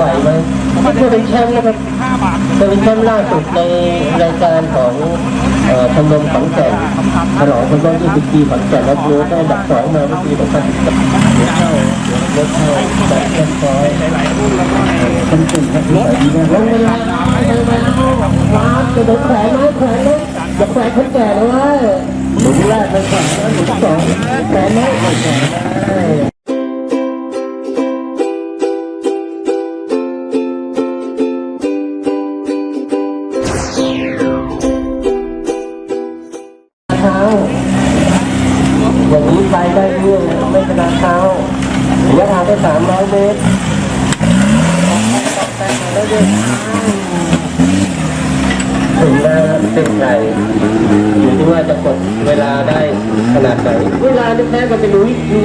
ไหวไหมเพื่อเป็นแชมป์นะครับห้าบาทเป็นแชมป์ล่าสุดในรายการของชมรมขอนแก่นฉลองครบรอบ20ปีขอนแก่นและรู้ได้อันดับสองมาเมื่อปี2013รถเข้ารถเข้าแบบเรียบร้อยหลายๆรุ่นแล้วก็ในเป็นกลุ่มครับสวัสดีนะลงเวลาลงเวลาว้าวจะโดนแขวนไหมแขวนไหมอย่าแขวนคนแก่เลยหลุมแรกไม่แขวนหลุมสองแขวนไหมไม่แขวนนะ อย่างนี้ไปได้เรื่องไม่ชนะเท้าระยะทางไปสามร้อยเมตรแล้วเดินถึงหน้าเส้นใจอยู่ที่ว่าจะกดเวลาได้ขนาดไหน เวลาจะแพ้กันไปลุยดี